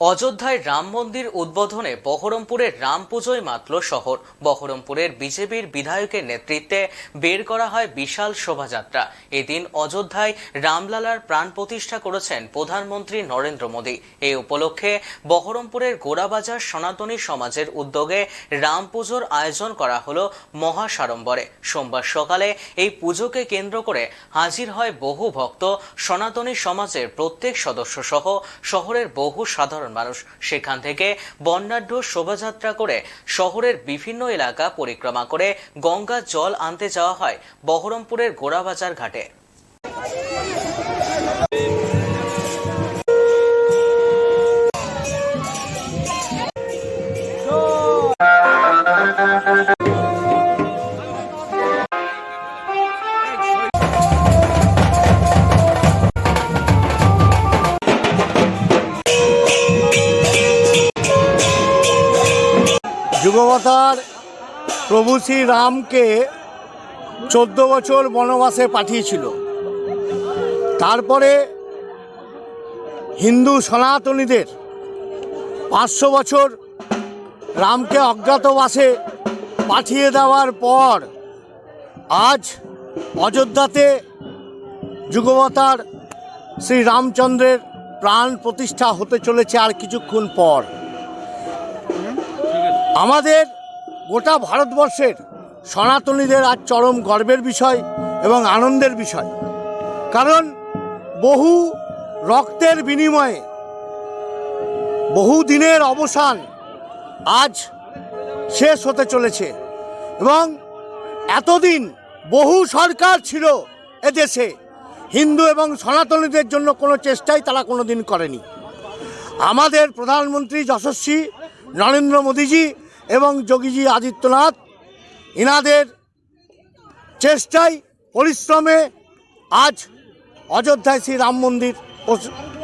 অযোধ্যায় রাম মন্দির উদ্বোধনে বহরমপুরের রাম পুজোয় মাতল শহর। বহরমপুরের বিজেপির বিধায়কের নেতৃত্বে বের করা হয় বিশাল শোভাযাত্রা। এদিন অযোধ্যায় রামলালার প্রাণ প্রতিষ্ঠা করেছেন প্রধানমন্ত্রী নরেন্দ্র মোদী। এই উপলক্ষে বহরমপুরের গোড়াবাজার সনাতনী সমাজের উদ্যোগে রাম পুজোর আয়োজন করা হলো মহাসাড়ম্বরে। সোমবার সকালে এই পুজোকে কেন্দ্র করে হাজির হয় বহু ভক্ত, সনাতনী সমাজের প্রত্যেক সদস্য সহ শহরের বহু সাধারণ মানুষ। সেখান থেকে বন্যাঢ্য শোভাযাত্রা করে শহরের বিভিন্ন এলাকা পরিক্রমা করে গঙ্গা জল আনতে যাওয়া হয় বহরমপুরের গোড়াবাজার ঘাটে। যুগবতার প্রভু শ্রী রামকে চোদ্দ বছর বনবাসে পাঠিয়েছিল। তারপরে হিন্দু সনাতনীদের পাঁচশো বছর রামকে অজ্ঞাতবাসে পাঠিয়ে দেওয়ার পর আজ অযোধ্যাতে যুগবতার শ্রী রামচন্দ্রের প্রাণ প্রতিষ্ঠা হতে চলেছে আর কিছুক্ষণ পর। আমাদের গোটা ভারতবর্ষের সনাতনীদের আজ চরম গর্বের বিষয় এবং আনন্দের বিষয়। কারণ বহু রক্তের বিনিময়ে বহু দিনের অবসান আজ শেষ হতে চলেছে এবং এতদিন বহু সরকার ছিল এদেশে। হিন্দু এবং সনাতনীদের জন্য কোনো চেষ্টাই তারা কোনো দিন করেনি। আমাদের প্রধানমন্ত্রী যশস্বী নরেন্দ্র মোদীজি এবং যোগীজি আদিত্যনাথ, ইনাদের চেষ্টায় পরিশ্রমে আজ অযোধ্যায় শ্রী রাম মন্দির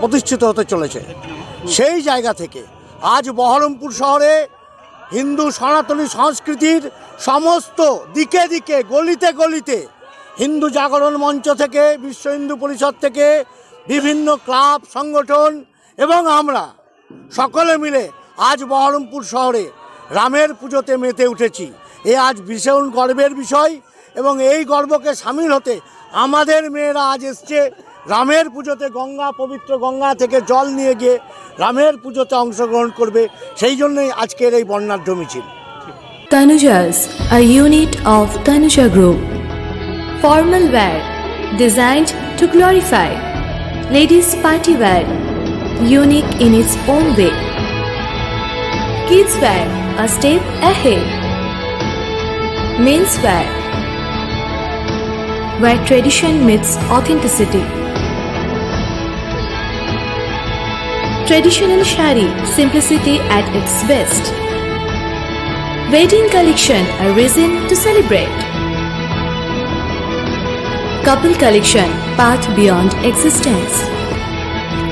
প্রতিষ্ঠিত হতে চলেছে। সেই জায়গা থেকে আজ বহরমপুর শহরে হিন্দু সনাতনী সংস্কৃতির সমস্ত দিকে দিকে, গলিতে গলিতে হিন্দু জাগরণ মঞ্চ থেকে, বিশ্ব হিন্দু পরিষদ থেকে বিভিন্ন ক্লাব, সংগঠন এবং আমরা সকলে মিলে আজ বহরমপুর শহরে রামের পুজোতে মেতে উঠেছি এ আজ ভীষণ গর্বের বিষয় এবং এই গর্বকে সামিল হতে আমাদের মেয়েরা আজ এসছে রামের পুজোতে গঙ্গা পবিত্র গঙ্গা থেকে জল নিয়ে গিয়ে রামের পুজোতে অংশগ্রহণ করবে সেই জন্যই আজকের এই বর্ণাঢ্য মিছিল Tanuja's, a unit of Tanuja Group. Formal wear, designed to glorify. Ladies' party wear, unique in its own way. Kids wear, a step ahead. Men's wear, where tradition meets authenticity. Traditional shari, simplicity at its best. Wedding collection, a reason to celebrate. Couple collection, path beyond existence.